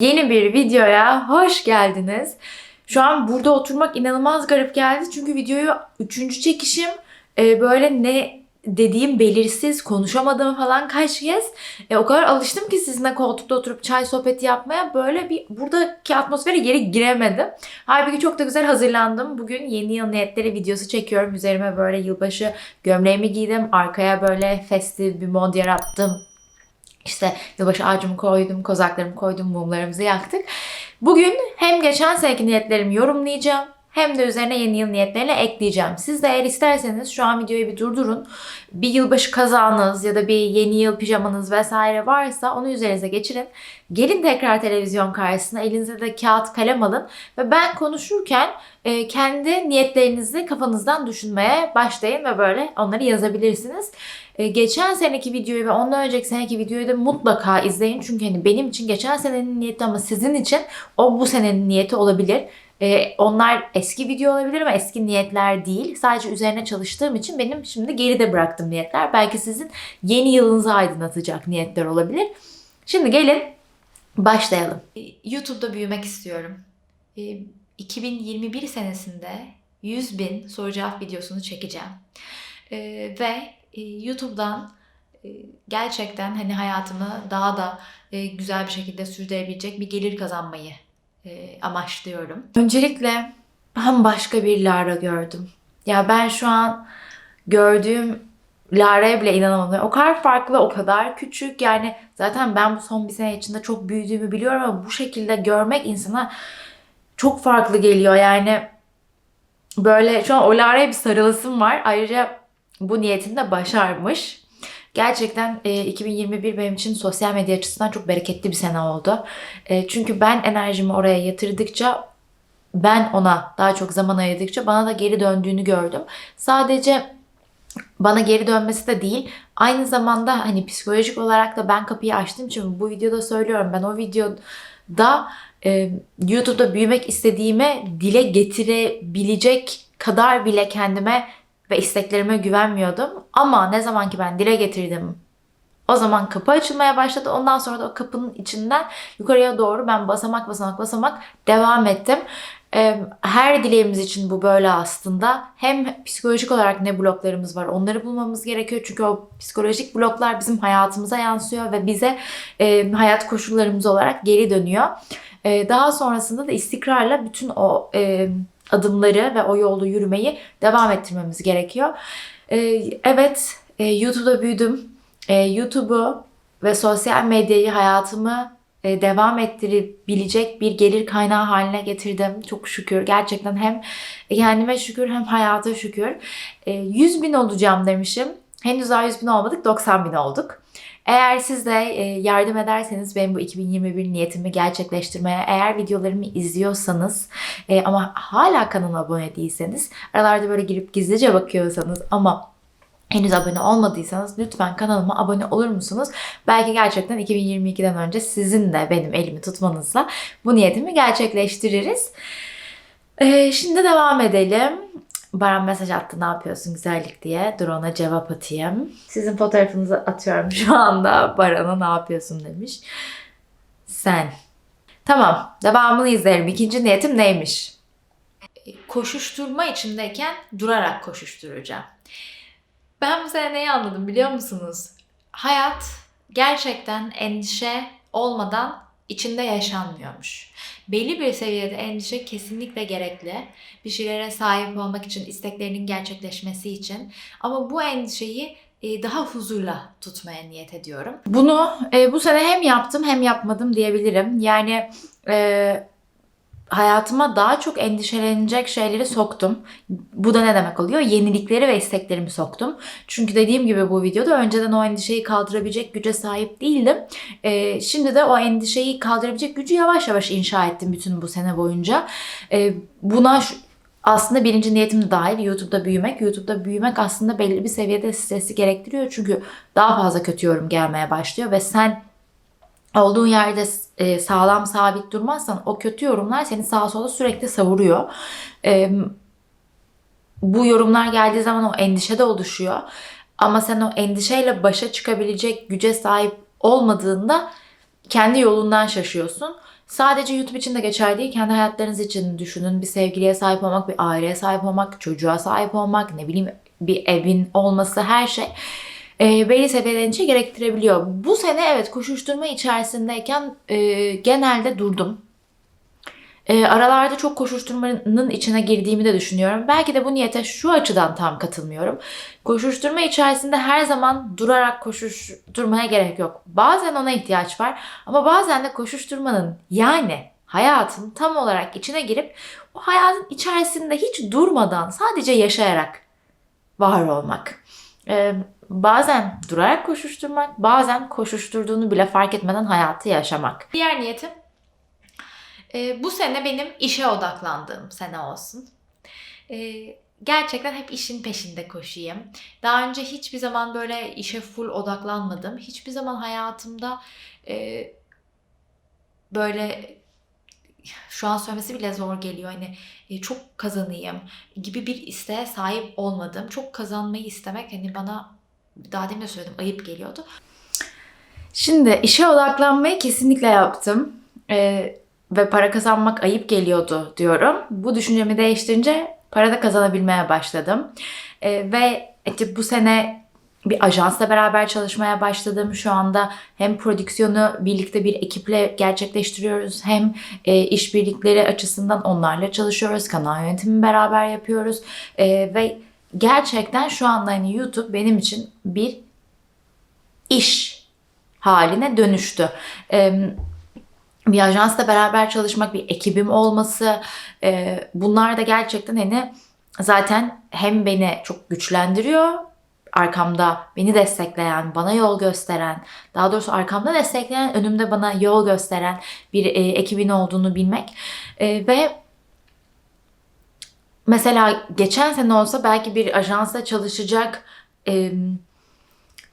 Yeni bir videoya hoş geldiniz. Şu an burada oturmak inanılmaz garip geldi. Çünkü videoyu üçüncü çekişim e, böyle ne dediğim belirsiz, konuşamadım falan kaç kez. E, o kadar alıştım ki sizinle koltukta oturup çay sohbeti yapmaya böyle bir buradaki atmosfere geri giremedim. Halbuki çok da güzel hazırlandım. Bugün yeni yıl niyetleri videosu çekiyorum. Üzerime böyle yılbaşı gömleğimi giydim. Arkaya böyle festif bir mod yarattım. İşte yılbaşı ağacımı koydum, kozaklarımı koydum, mumlarımızı yaktık. Bugün hem geçen seneki niyetlerimi yorumlayacağım hem de üzerine yeni yıl niyetlerini ekleyeceğim. Siz de eğer isterseniz şu an videoyu bir durdurun. Bir yılbaşı kazağınız ya da bir yeni yıl pijamanız vesaire varsa onu üzerinize geçirin. Gelin tekrar televizyon karşısına elinize de kağıt kalem alın ve ben konuşurken e, kendi niyetlerinizi kafanızdan düşünmeye başlayın ve böyle onları yazabilirsiniz. E, geçen seneki videoyu ve ondan önceki seneki videoyu da mutlaka izleyin. Çünkü hani benim için geçen senenin niyeti ama sizin için o bu senenin niyeti olabilir. E, onlar eski video olabilir ama eski niyetler değil. Sadece üzerine çalıştığım için benim şimdi geride bıraktığım niyetler. Belki sizin yeni yılınızı aydınlatacak niyetler olabilir. Şimdi gelin başlayalım. E, YouTube'da büyümek istiyorum. E, 2021 senesinde 100 bin soru cevap videosunu çekeceğim. Ve e, YouTube'dan e, gerçekten hani hayatımı daha da e, güzel bir şekilde sürdürebilecek bir gelir kazanmayı e, amaçlıyorum. Öncelikle bambaşka bir Lara gördüm. Ya ben şu an gördüğüm Lara'ya bile inanamadım. O kadar farklı, o kadar küçük. Yani zaten ben bu son bir sene içinde çok büyüdüğümü biliyorum ama bu şekilde görmek insana çok farklı geliyor. Yani böyle şu an o Lara'ya bir sarılasım var. Ayrıca bu niyetini de başarmış. Gerçekten e, 2021 benim için sosyal medya açısından çok bereketli bir sene oldu. E, çünkü ben enerjimi oraya yatırdıkça ben ona daha çok zaman ayırdıkça bana da geri döndüğünü gördüm. Sadece bana geri dönmesi de değil. Aynı zamanda hani psikolojik olarak da ben kapıyı açtığım için bu videoda söylüyorum. Ben o videoda e, YouTube'da büyümek istediğime dile getirebilecek kadar bile kendime ve isteklerime güvenmiyordum. Ama ne zaman ki ben dile getirdim o zaman kapı açılmaya başladı. Ondan sonra da o kapının içinden yukarıya doğru ben basamak basamak basamak devam ettim. Her dileğimiz için bu böyle aslında. Hem psikolojik olarak ne bloklarımız var onları bulmamız gerekiyor. Çünkü o psikolojik bloklar bizim hayatımıza yansıyor ve bize hayat koşullarımız olarak geri dönüyor. Daha sonrasında da istikrarla bütün o adımları ve o yolda yürümeyi devam ettirmemiz gerekiyor. E, Evet, e, YouTube'da büyüdüm. E, YouTube'u ve sosyal medyayı hayatımı e, devam ettirebilecek bir gelir kaynağı haline getirdim. Çok şükür. Gerçekten hem kendime şükür hem hayata şükür. E, 100 bin olacağım demişim. Henüz daha 100 bin olmadık. 90 bin olduk. Eğer siz de e, yardım ederseniz benim bu 2021 niyetimi gerçekleştirmeye, eğer videolarımı izliyorsanız e, ama hala kanala abone değilseniz, aralarda böyle girip gizlice bakıyorsanız ama henüz abone olmadıysanız lütfen kanalıma abone olur musunuz? Belki gerçekten 2022'den önce sizin de benim elimi tutmanızla bu niyetimi gerçekleştiririz. Ee, şimdi devam edelim. Baran mesaj attı ne yapıyorsun güzellik diye. Dur ona cevap atayım. Sizin fotoğrafınızı atıyorum şu anda. Baran'a ne yapıyorsun demiş. Sen. Tamam devamını izlerim. İkinci niyetim neymiş? Koşuşturma içindeyken durarak koşuşturacağım. Ben bu sene neyi anladım biliyor musunuz? Hayat gerçekten endişe olmadan içinde yaşanmıyormuş. Belli bir seviyede endişe kesinlikle gerekli. Bir şeylere sahip olmak için, isteklerinin gerçekleşmesi için. Ama bu endişeyi e, daha huzurla tutmaya niyet ediyorum. Bunu e, bu sene hem yaptım hem yapmadım diyebilirim. Yani e, hayatıma daha çok endişelenecek şeyleri soktum. Bu da ne demek oluyor? Yenilikleri ve isteklerimi soktum. Çünkü dediğim gibi bu videoda önceden o endişeyi kaldırabilecek güce sahip değildim. Ee, şimdi de o endişeyi kaldırabilecek gücü yavaş yavaş inşa ettim bütün bu sene boyunca. Ee, buna şu- aslında birinci niyetim de dahil YouTube'da büyümek. YouTube'da büyümek aslında belli bir seviyede stresi gerektiriyor. Çünkü daha fazla kötü yorum gelmeye başlıyor ve sen olduğun yerde e, sağlam sabit durmazsan o kötü yorumlar seni sağa sola sürekli savuruyor. E, bu yorumlar geldiği zaman o endişe de oluşuyor. Ama sen o endişeyle başa çıkabilecek güce sahip olmadığında kendi yolundan şaşıyorsun sadece YouTube için de geçerli değil. Kendi hayatlarınız için düşünün. Bir sevgiliye sahip olmak, bir aileye sahip olmak, çocuğa sahip olmak, ne bileyim bir evin olması her şey e, belli seviyelerin için gerektirebiliyor. Bu sene evet koşuşturma içerisindeyken e, genelde durdum. E, aralarda çok koşuşturmanın içine girdiğimi de düşünüyorum. Belki de bu niyete şu açıdan tam katılmıyorum. Koşuşturma içerisinde her zaman durarak koşuşturmaya gerek yok. Bazen ona ihtiyaç var ama bazen de koşuşturmanın yani hayatın tam olarak içine girip o hayatın içerisinde hiç durmadan sadece yaşayarak var olmak. Ee, bazen durarak koşuşturmak, bazen koşuşturduğunu bile fark etmeden hayatı yaşamak. Diğer niyetim e, bu sene benim işe odaklandığım sene olsun. E, gerçekten hep işin peşinde koşayım. Daha önce hiçbir zaman böyle işe full odaklanmadım. Hiçbir zaman hayatımda e, böyle şu an söylemesi bile zor geliyor. Hani e, çok kazanayım gibi bir isteğe sahip olmadım. Çok kazanmayı istemek hani bana daha demin de söyledim ayıp geliyordu. Şimdi işe odaklanmayı kesinlikle yaptım. Ee, ve para kazanmak ayıp geliyordu diyorum. Bu düşüncemi değiştirince para da kazanabilmeye başladım. Ee, ve işte bu sene bir ajansla beraber çalışmaya başladım. Şu anda hem prodüksiyonu birlikte bir ekiple gerçekleştiriyoruz hem e, işbirlikleri açısından onlarla çalışıyoruz. Kanal yönetimi beraber yapıyoruz. E, ve gerçekten şu anda hani YouTube benim için bir iş haline dönüştü. E, bir ajansla beraber çalışmak, bir ekibim olması e, bunlar da gerçekten hani zaten hem beni çok güçlendiriyor arkamda beni destekleyen, bana yol gösteren, daha doğrusu arkamda destekleyen, önümde bana yol gösteren bir e, ekibin olduğunu bilmek e, ve mesela geçen sene olsa belki bir ajansa çalışacak e,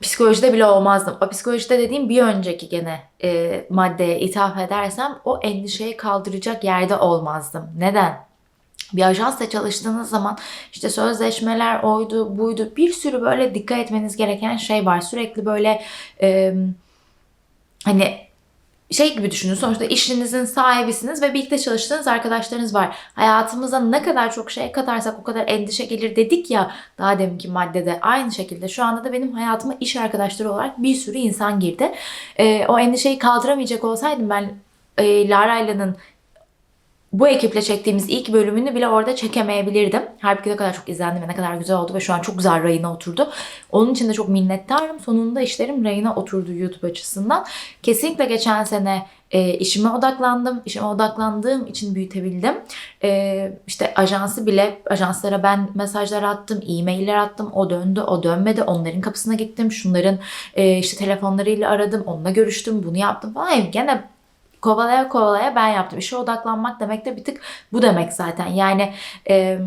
psikolojide bile olmazdım. O psikolojide dediğim bir önceki gene e, maddeye ithaf edersem o endişeyi kaldıracak yerde olmazdım. Neden? bir ajansla çalıştığınız zaman işte sözleşmeler oydu buydu bir sürü böyle dikkat etmeniz gereken şey var. Sürekli böyle e, hani şey gibi düşünün sonuçta işinizin sahibisiniz ve birlikte çalıştığınız arkadaşlarınız var. Hayatımıza ne kadar çok şey katarsak o kadar endişe gelir dedik ya daha deminki maddede aynı şekilde şu anda da benim hayatıma iş arkadaşları olarak bir sürü insan girdi. E, o endişeyi kaldıramayacak olsaydım ben e, Lara'yla bu ekiple çektiğimiz ilk bölümünü bile orada çekemeyebilirdim. Halbuki ne kadar çok izlendi ve ne kadar güzel oldu ve şu an çok güzel rayına oturdu. Onun için de çok minnettarım. Sonunda işlerim rayına oturdu YouTube açısından. Kesinlikle geçen sene e, işime odaklandım. İşime odaklandığım için büyütebildim. E, işte ajansı bile, ajanslara ben mesajlar attım, e-mailler attım. O döndü, o dönmedi. Onların kapısına gittim. Şunların e, işte telefonlarıyla aradım. Onunla görüştüm, bunu yaptım falan. Gene kovalaya kovalaya ben yaptım. İşe odaklanmak demek de bir tık bu demek zaten. Yani e,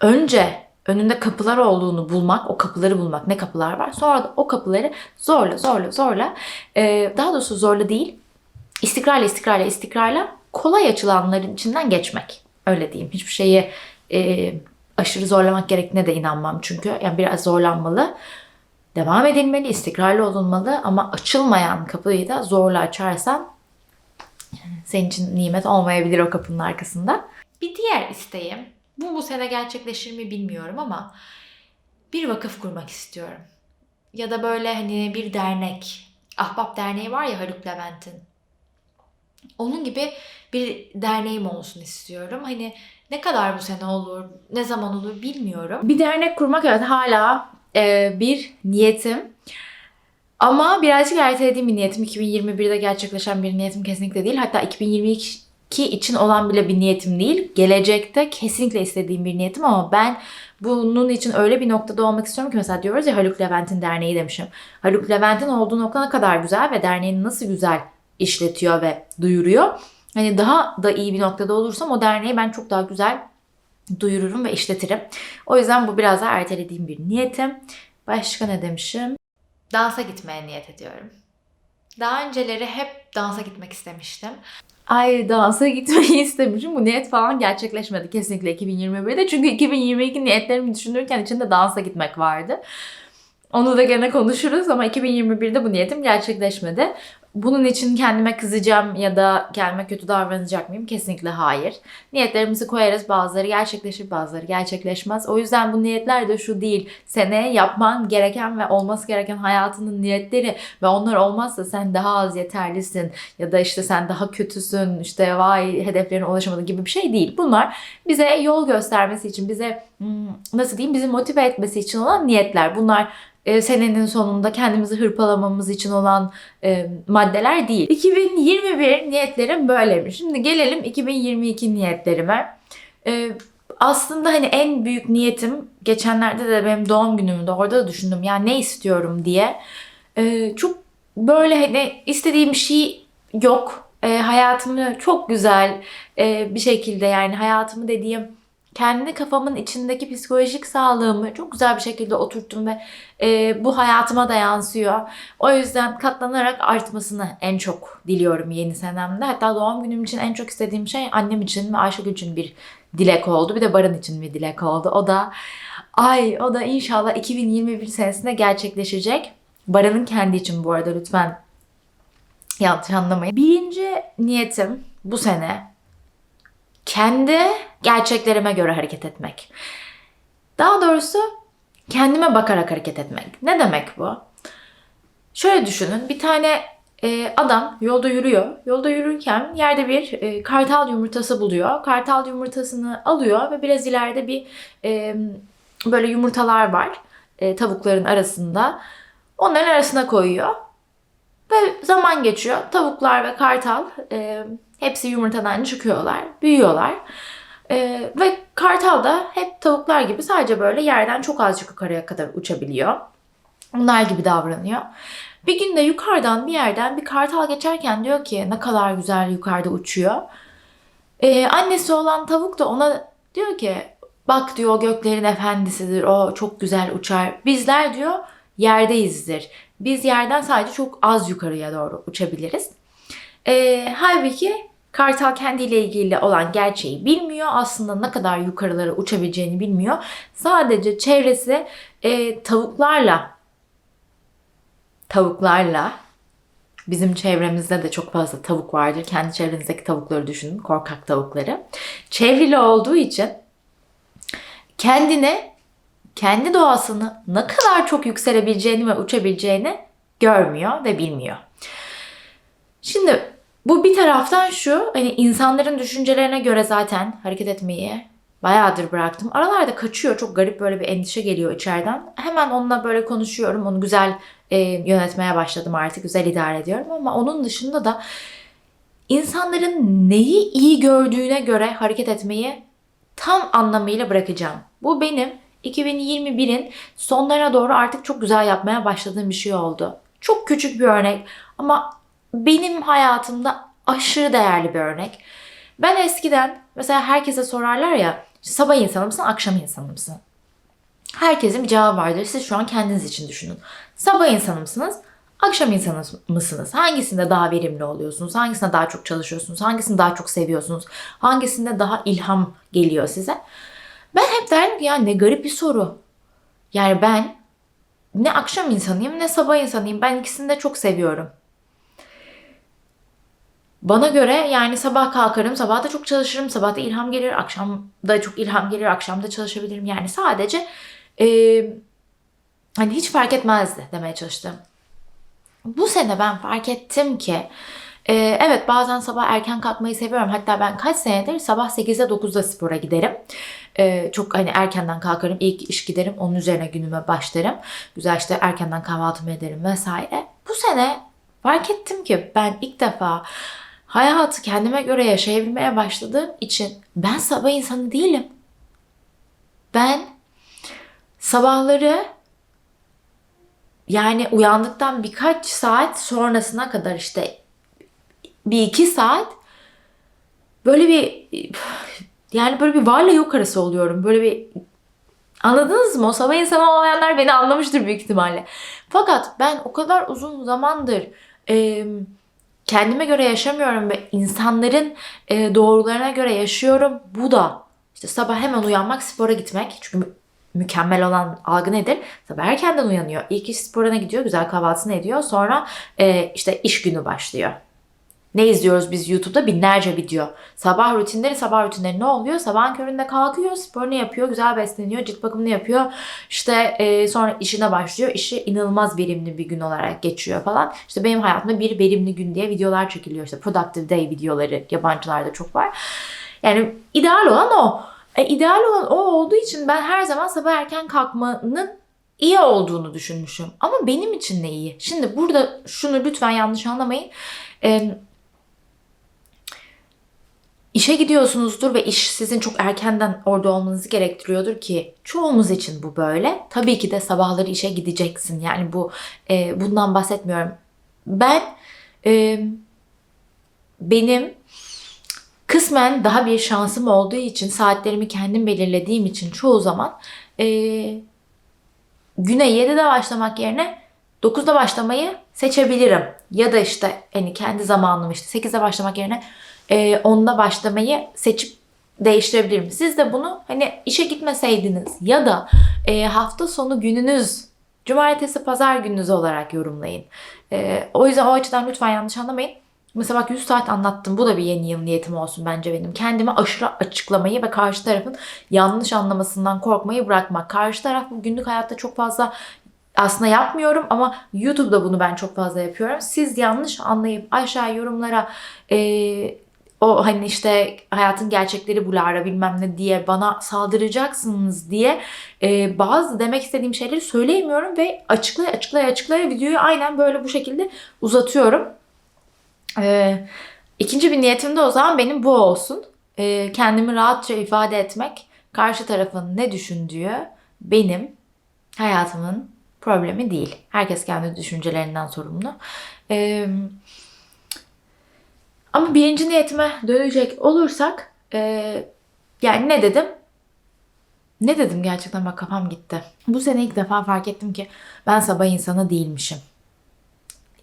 önce önünde kapılar olduğunu bulmak, o kapıları bulmak, ne kapılar var. Sonra da o kapıları zorla zorla zorla, e, daha doğrusu zorla değil, istikrarla istikrarla istikrarla kolay açılanların içinden geçmek. Öyle diyeyim. Hiçbir şeyi e, aşırı zorlamak gerektiğine de inanmam çünkü. Yani biraz zorlanmalı devam edilmeli, istikrarlı olunmalı ama açılmayan kapıyı da zorla açarsan senin için nimet olmayabilir o kapının arkasında. Bir diğer isteğim, bu bu sene gerçekleşir mi bilmiyorum ama bir vakıf kurmak istiyorum. Ya da böyle hani bir dernek, Ahbap Derneği var ya Haluk Levent'in. Onun gibi bir derneğim olsun istiyorum. Hani ne kadar bu sene olur, ne zaman olur bilmiyorum. Bir dernek kurmak evet hala e, bir niyetim. Ama birazcık ertelediğim bir niyetim. 2021'de gerçekleşen bir niyetim kesinlikle değil. Hatta 2022 için olan bile bir niyetim değil. Gelecekte kesinlikle istediğim bir niyetim ama ben bunun için öyle bir noktada olmak istiyorum ki mesela diyoruz ya Haluk Levent'in derneği demişim. Haluk Levent'in olduğu nokta ne kadar güzel ve derneğini nasıl güzel işletiyor ve duyuruyor. Hani daha da iyi bir noktada olursam o derneği ben çok daha güzel duyururum ve işletirim. O yüzden bu biraz daha ertelediğim bir niyetim. Başka ne demişim? Dansa gitmeye niyet ediyorum. Daha önceleri hep dansa gitmek istemiştim. Ay dansa gitmeyi istemişim. Bu niyet falan gerçekleşmedi kesinlikle 2021'de. Çünkü 2022 niyetlerimi düşünürken içinde dansa gitmek vardı. Onu da gene konuşuruz ama 2021'de bu niyetim gerçekleşmedi. Bunun için kendime kızacağım ya da kendime kötü davranacak mıyım? Kesinlikle hayır. Niyetlerimizi koyarız. Bazıları gerçekleşir, bazıları gerçekleşmez. O yüzden bu niyetler de şu değil. Seneye yapman gereken ve olması gereken hayatının niyetleri ve onlar olmazsa sen daha az yeterlisin ya da işte sen daha kötüsün, işte vay hedeflerine ulaşamadın gibi bir şey değil. Bunlar bize yol göstermesi için, bize hmm, nasıl diyeyim, bizi motive etmesi için olan niyetler. Bunlar e, senenin sonunda kendimizi hırpalamamız için olan e, maddeler değil. 2021 niyetlerim böyleymiş. Şimdi gelelim 2022 niyetlerime. E, aslında hani en büyük niyetim geçenlerde de benim doğum günümde orada da düşündüm ya ne istiyorum diye. E, çok böyle hani istediğim şey yok. E, hayatımı çok güzel e, bir şekilde yani hayatımı dediğim kendi kafamın içindeki psikolojik sağlığımı çok güzel bir şekilde oturttum ve e, bu hayatıma da yansıyor. O yüzden katlanarak artmasını en çok diliyorum yeni senemde. Hatta doğum günüm için en çok istediğim şey annem için ve Ayşegül için bir dilek oldu. Bir de Baran için bir dilek oldu. O da ay o da inşallah 2021 senesinde gerçekleşecek. Baran'ın kendi için bu arada lütfen yanlış anlamayın. Birinci niyetim bu sene kendi gerçeklerime göre hareket etmek. Daha doğrusu kendime bakarak hareket etmek. Ne demek bu? Şöyle düşünün. Bir tane e, adam yolda yürüyor. Yolda yürürken yerde bir e, kartal yumurtası buluyor. Kartal yumurtasını alıyor ve biraz ileride bir e, böyle yumurtalar var e, tavukların arasında. Onların arasına koyuyor. Ve zaman geçiyor. Tavuklar ve kartal e, hepsi yumurtadan çıkıyorlar, büyüyorlar. E, ve kartal da hep tavuklar gibi sadece böyle yerden çok azıcık yukarıya kadar uçabiliyor. Onlar gibi davranıyor. Bir gün de yukarıdan bir yerden bir kartal geçerken diyor ki ne kadar güzel yukarıda uçuyor. E, annesi olan tavuk da ona diyor ki bak diyor o göklerin efendisidir o çok güzel uçar. Bizler diyor yerdeyizdir. Biz yerden sadece çok az yukarıya doğru uçabiliriz. E, halbuki Kartal kendiyle ilgili olan gerçeği bilmiyor. Aslında ne kadar yukarılara uçabileceğini bilmiyor. Sadece çevresi e, tavuklarla tavuklarla bizim çevremizde de çok fazla tavuk vardır. Kendi çevrenizdeki tavukları düşünün. Korkak tavukları. Çevrili olduğu için kendine kendi doğasını ne kadar çok yükselebileceğini ve uçabileceğini görmüyor ve bilmiyor. Şimdi bu bir taraftan şu hani insanların düşüncelerine göre zaten hareket etmeyi bayağıdır bıraktım. Aralarda kaçıyor. Çok garip böyle bir endişe geliyor içeriden. Hemen onunla böyle konuşuyorum. Onu güzel e, yönetmeye başladım artık. Güzel idare ediyorum ama onun dışında da insanların neyi iyi gördüğüne göre hareket etmeyi tam anlamıyla bırakacağım. Bu benim 2021'in sonlarına doğru artık çok güzel yapmaya başladığım bir şey oldu. Çok küçük bir örnek ama benim hayatımda aşırı değerli bir örnek. Ben eskiden mesela herkese sorarlar ya sabah insanı mısın akşam insanı mısın? Herkesin bir cevabı vardır. Siz şu an kendiniz için düşünün. Sabah insanı mısınız? Akşam insanı mısınız? Hangisinde daha verimli oluyorsunuz? Hangisinde daha çok çalışıyorsunuz? Hangisini daha çok seviyorsunuz? Hangisinde daha ilham geliyor size? Ben hep derdim ki ya ne garip bir soru. Yani ben ne akşam insanıyım ne sabah insanıyım. Ben ikisini de çok seviyorum. Bana göre yani sabah kalkarım, sabah da çok çalışırım, sabah da ilham gelir, akşam da çok ilham gelir, akşam da çalışabilirim. Yani sadece e, hani hiç fark etmezdi demeye çalıştım. Bu sene ben fark ettim ki e, evet bazen sabah erken kalkmayı seviyorum. Hatta ben kaç senedir sabah 8'de 9'da spora giderim. E, çok hani erkenden kalkarım, ilk iş giderim, onun üzerine günüme başlarım. Güzel işte erkenden kahvaltımı ederim vesaire. Bu sene fark ettim ki ben ilk defa hayatı kendime göre yaşayabilmeye başladığım için ben sabah insanı değilim. Ben sabahları yani uyandıktan birkaç saat sonrasına kadar işte bir iki saat böyle bir yani böyle bir varla yok arası oluyorum. Böyle bir anladınız mı? O sabah insanı olmayanlar beni anlamıştır büyük ihtimalle. Fakat ben o kadar uzun zamandır eee kendime göre yaşamıyorum ve insanların e, doğrularına göre yaşıyorum. Bu da işte sabah hemen uyanmak, spora gitmek. Çünkü mükemmel olan algı nedir? Sabah erkenden uyanıyor. İlk iş sporuna gidiyor. Güzel kahvaltısını ediyor. Sonra e, işte iş günü başlıyor. Ne izliyoruz biz YouTube'da? Binlerce video. Sabah rutinleri, sabah rutinleri ne oluyor? Sabahın köründe kalkıyor, sporunu yapıyor, güzel besleniyor, cilt bakımını yapıyor. İşte e, sonra işine başlıyor. İşi inanılmaz verimli bir gün olarak geçiyor falan. İşte benim hayatımda bir verimli gün diye videolar çekiliyor. İşte Productive Day videoları yabancılarda çok var. Yani ideal olan o. E, ideal olan o olduğu için ben her zaman sabah erken kalkmanın iyi olduğunu düşünmüşüm. Ama benim için ne iyi? Şimdi burada şunu lütfen yanlış anlamayın. E, İşe gidiyorsunuzdur ve iş sizin çok erkenden orada olmanızı gerektiriyordur ki çoğumuz için bu böyle. Tabii ki de sabahları işe gideceksin. Yani bu e, bundan bahsetmiyorum. Ben e, benim kısmen daha bir şansım olduğu için saatlerimi kendim belirlediğim için çoğu zaman e, güne 7'de başlamak yerine 9'da başlamayı seçebilirim. Ya da işte hani kendi zamanımı işte 8'de başlamak yerine e, onda başlamayı seçip değiştirebilirim. Siz de bunu hani işe gitmeseydiniz ya da e, hafta sonu gününüz cumartesi pazar gününüz olarak yorumlayın. E, o yüzden o açıdan lütfen yanlış anlamayın. Mesela bak 100 saat anlattım. Bu da bir yeni yıl niyetim olsun bence benim. Kendime aşırı açıklamayı ve karşı tarafın yanlış anlamasından korkmayı bırakmak. Karşı taraf bu günlük hayatta çok fazla aslında yapmıyorum ama YouTube'da bunu ben çok fazla yapıyorum. Siz yanlış anlayıp aşağı yorumlara e, o hani işte hayatın gerçekleri bu Lara bilmem ne diye bana saldıracaksınız diye e, bazı demek istediğim şeyleri söyleyemiyorum ve açıklaya açıklaya açıklaya videoyu aynen böyle bu şekilde uzatıyorum. E, ikinci bir niyetim de o zaman benim bu olsun. E, kendimi rahatça ifade etmek, karşı tarafın ne düşündüğü benim hayatımın problemi değil. Herkes kendi düşüncelerinden sorumlu. Eee ama birinci niyetime dönecek olursak e, yani ne dedim? Ne dedim gerçekten bak kafam gitti. Bu sene ilk defa fark ettim ki ben sabah insanı değilmişim.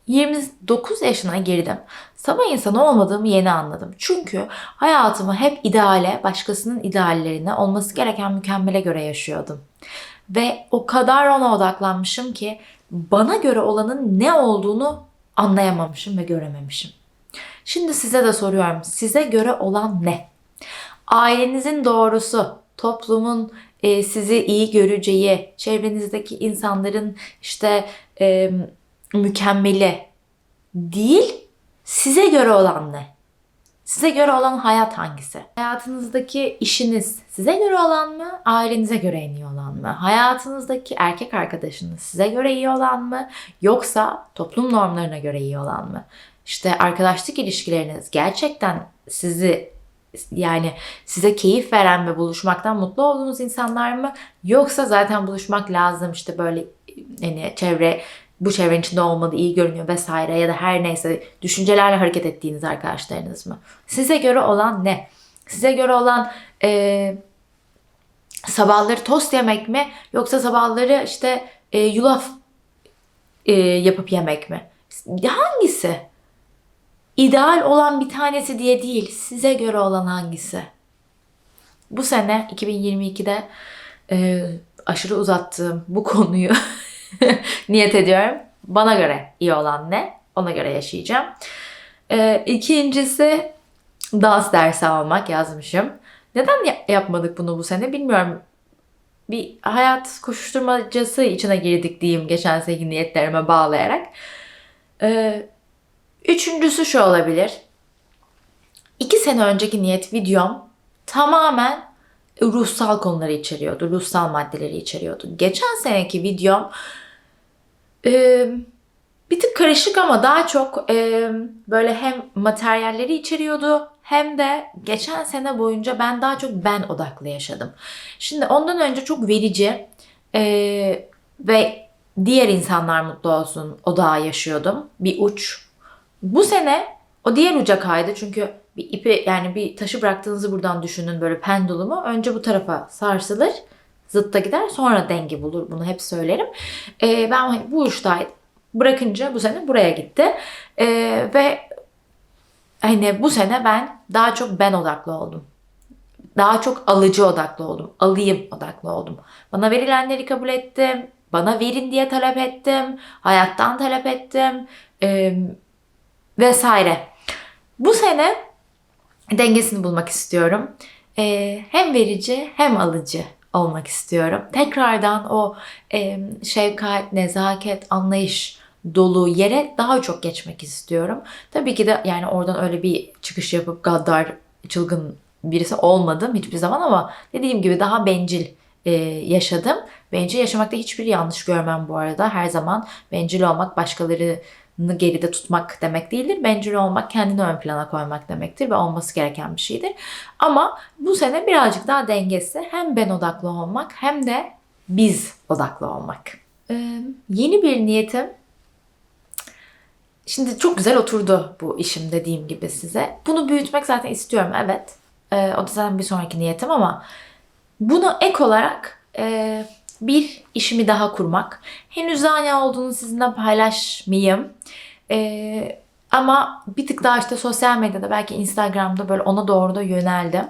29 yaşına girdim. Sabah insanı olmadığımı yeni anladım. Çünkü hayatımı hep ideale, başkasının ideallerine, olması gereken mükemmele göre yaşıyordum. Ve o kadar ona odaklanmışım ki bana göre olanın ne olduğunu anlayamamışım ve görememişim. Şimdi size de soruyorum. Size göre olan ne? Ailenizin doğrusu, toplumun e, sizi iyi göreceği, çevrenizdeki insanların işte e, mükemmeli değil, size göre olan ne? Size göre olan hayat hangisi? Hayatınızdaki işiniz size göre olan mı? Ailenize göre en iyi olan mı? Hayatınızdaki erkek arkadaşınız size göre iyi olan mı? Yoksa toplum normlarına göre iyi olan mı? İşte arkadaşlık ilişkileriniz gerçekten sizi yani size keyif veren ve buluşmaktan mutlu olduğunuz insanlar mı? Yoksa zaten buluşmak lazım işte böyle hani çevre bu çevrenin içinde olmadı iyi görünüyor vesaire ya da her neyse düşüncelerle hareket ettiğiniz arkadaşlarınız mı? Size göre olan ne? Size göre olan e, sabahları tost yemek mi? Yoksa sabahları işte e, yulaf e, yapıp yemek mi? Hangisi? İdeal olan bir tanesi diye değil, size göre olan hangisi? Bu sene 2022'de e, aşırı uzattığım bu konuyu niyet ediyorum. Bana göre iyi olan ne? Ona göre yaşayacağım. E, ikincisi dans dersi almak yazmışım. Neden yapmadık bunu bu sene bilmiyorum. Bir hayat koşuşturmacası içine girdik diyeyim geçen seneki niyetlerime bağlayarak. Ee, Üçüncüsü şu olabilir. İki sene önceki niyet videom tamamen ruhsal konuları içeriyordu. Ruhsal maddeleri içeriyordu. Geçen seneki videom e, bir tık karışık ama daha çok e, böyle hem materyalleri içeriyordu hem de geçen sene boyunca ben daha çok ben odaklı yaşadım. Şimdi ondan önce çok verici e, ve diğer insanlar mutlu olsun odağı yaşıyordum. Bir uç bu sene o diğer uca kaydı çünkü bir ipi yani bir taşı bıraktığınızı buradan düşünün böyle pendulumu. Önce bu tarafa sarsılır zıtta gider sonra denge bulur bunu hep söylerim. Ee, ben hani bu uçtaydım. Bırakınca bu sene buraya gitti. Ee, ve hani bu sene ben daha çok ben odaklı oldum. daha çok alıcı odaklı oldum. Alayım odaklı oldum. Bana verilenleri kabul ettim. Bana verin diye talep ettim. Hayattan talep ettim. Ee, vesaire. Bu sene dengesini bulmak istiyorum. Ee, hem verici hem alıcı olmak istiyorum. Tekrardan o e, şefkat, nezaket, anlayış dolu yere daha çok geçmek istiyorum. Tabii ki de yani oradan öyle bir çıkış yapıp gaddar, çılgın birisi olmadım hiçbir zaman ama dediğim gibi daha bencil e, yaşadım. Bencil yaşamakta hiçbir yanlış görmem bu arada. Her zaman bencil olmak başkalarını geride tutmak demek değildir. Bencil olmak kendini ön plana koymak demektir ve olması gereken bir şeydir. Ama bu sene birazcık daha dengesi hem ben odaklı olmak hem de biz odaklı olmak. Ee, yeni bir niyetim Şimdi çok güzel oturdu bu işim dediğim gibi size. Bunu büyütmek zaten istiyorum evet. Ee, o da zaten bir sonraki niyetim ama bunu ek olarak e, bir işimi daha kurmak. Henüz daha ne olduğunu sizinle paylaşmayayım. E, ama bir tık daha işte sosyal medyada belki Instagram'da böyle ona doğru da yöneldim.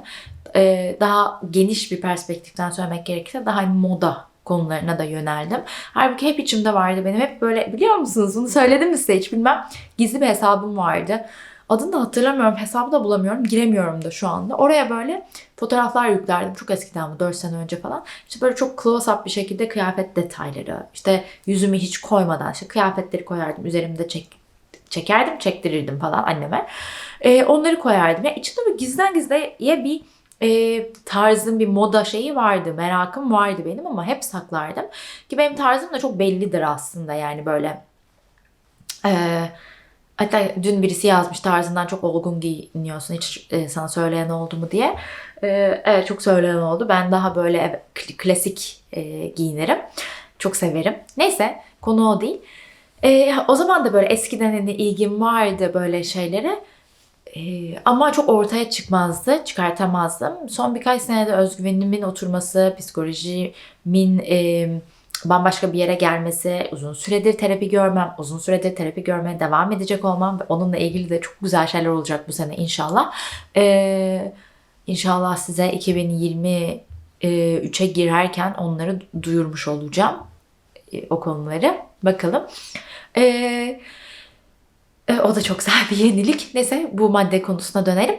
E, daha geniş bir perspektiften söylemek gerekirse daha moda konularına da yöneldim. Halbuki hep içimde vardı benim. Hep böyle biliyor musunuz bunu söyledim mi size hiç bilmem. Gizli bir hesabım vardı. Adını da hatırlamıyorum. Hesabı da bulamıyorum. Giremiyorum da şu anda. Oraya böyle fotoğraflar yüklerdim. Çok eskiden bu 4 sene önce falan. İşte böyle çok close up bir şekilde kıyafet detayları. işte yüzümü hiç koymadan işte kıyafetleri koyardım. Üzerimde çek, çekerdim, çektirirdim falan anneme. Ee, onları koyardım. Yani içinde böyle gizden gizliye bir e, tarzım bir moda şeyi vardı. Merakım vardı benim ama hep saklardım. Ki benim tarzım da çok bellidir aslında yani böyle. Eee Hatta dün birisi yazmış tarzından çok olgun giyiniyorsun hiç e, sana söyleyen oldu mu diye. E, evet çok söyleyen oldu. Ben daha böyle klasik e, giyinirim. Çok severim. Neyse konu o değil. E, o zaman da böyle eskiden hani ilgim vardı böyle şeylere. E, ama çok ortaya çıkmazdı, çıkartamazdım. Son birkaç senede özgüvenimin oturması, psikolojimin... E, bambaşka bir yere gelmesi, uzun süredir terapi görmem, uzun süredir terapi görmeye devam edecek olmam ve onunla ilgili de çok güzel şeyler olacak bu sene inşallah. Ee, inşallah size 2023'e girerken onları duyurmuş olacağım. Ee, o konuları. Bakalım. Ee, e, o da çok güzel bir yenilik. Neyse bu madde konusuna dönelim.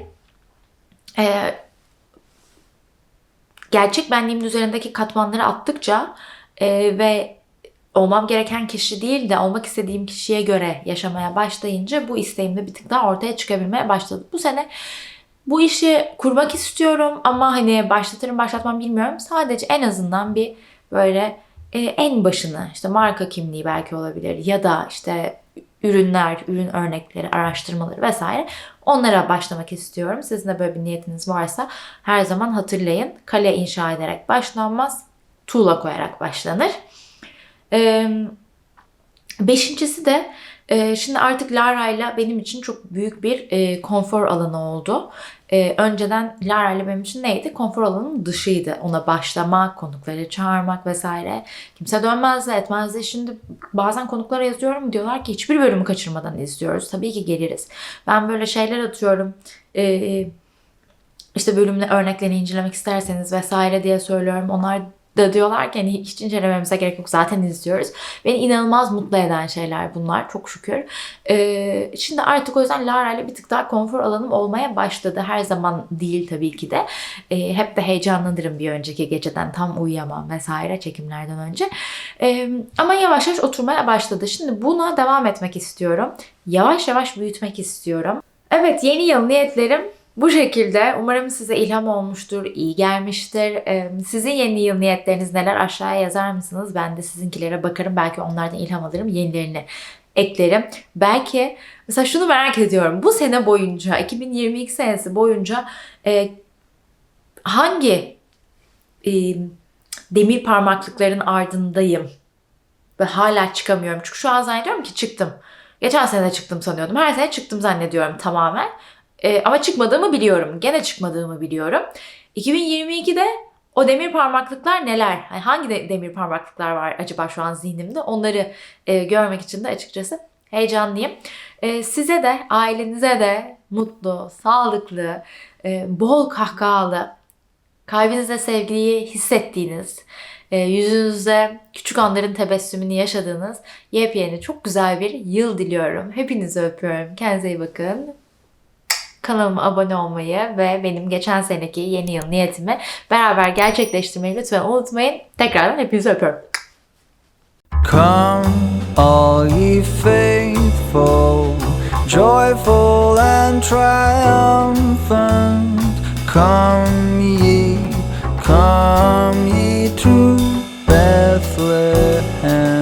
Ee, gerçek benliğimin üzerindeki katmanları attıkça e, ve olmam gereken kişi değil de olmak istediğim kişiye göre yaşamaya başlayınca bu isteğim de bir tık daha ortaya çıkabilmeye başladı. Bu sene bu işi kurmak istiyorum ama hani başlatırım başlatmam bilmiyorum. Sadece en azından bir böyle e, en başını işte marka kimliği belki olabilir ya da işte ürünler, ürün örnekleri, araştırmaları vesaire onlara başlamak istiyorum. Sizin de böyle bir niyetiniz varsa her zaman hatırlayın. Kale inşa ederek başlanmaz tuğla koyarak başlanır. beşincisi de şimdi artık Lara ile benim için çok büyük bir konfor alanı oldu. önceden Lara ile benim için neydi? Konfor alanının dışıydı. Ona başlamak, konukları çağırmak vesaire. Kimse dönmezdi, etmezdi. Şimdi bazen konuklara yazıyorum diyorlar ki hiçbir bölümü kaçırmadan izliyoruz. Tabii ki geliriz. Ben böyle şeyler atıyorum. işte bölümle örneklerini incelemek isterseniz vesaire diye söylüyorum. Onlar da diyorlar ki hani hiç incelememize gerek yok zaten izliyoruz. Beni inanılmaz mutlu eden şeyler bunlar çok şükür. Ee, şimdi artık o yüzden Lara ile bir tık daha konfor alanım olmaya başladı. Her zaman değil tabii ki de. Ee, hep de heyecanlanırım bir önceki geceden tam uyuyamam vesaire çekimlerden önce. Ee, ama yavaş yavaş oturmaya başladı. Şimdi buna devam etmek istiyorum. Yavaş yavaş büyütmek istiyorum. Evet yeni yıl niyetlerim bu şekilde umarım size ilham olmuştur, iyi gelmiştir. Sizin yeni yıl niyetleriniz neler aşağıya yazar mısınız? Ben de sizinkilere bakarım. Belki onlardan ilham alırım. Yenilerini eklerim. Belki mesela şunu merak ediyorum. Bu sene boyunca 2022 senesi boyunca e, hangi demir parmaklıkların ardındayım ve hala çıkamıyorum. Çünkü şu an zannediyorum ki çıktım. Geçen sene çıktım sanıyordum. Her sene çıktım zannediyorum tamamen. E, ama çıkmadığımı biliyorum. Gene çıkmadığımı biliyorum. 2022'de o demir parmaklıklar neler? Yani hangi de, demir parmaklıklar var acaba şu an zihnimde? Onları e, görmek için de açıkçası heyecanlıyım. E, size de, ailenize de mutlu, sağlıklı, e, bol kahkahalı, kalbinizde sevgiyi hissettiğiniz, e, yüzünüzde küçük anların tebessümünü yaşadığınız yepyeni çok güzel bir yıl diliyorum. Hepinizi öpüyorum. Kendinize iyi bakın kanalıma abone olmayı ve benim geçen seneki yeni yıl niyetimi beraber gerçekleştirmeyi lütfen unutmayın. Tekrardan hepinizi öpüyorum. Come all ye faithful, joyful and triumphant. Come ye, come ye to Bethlehem.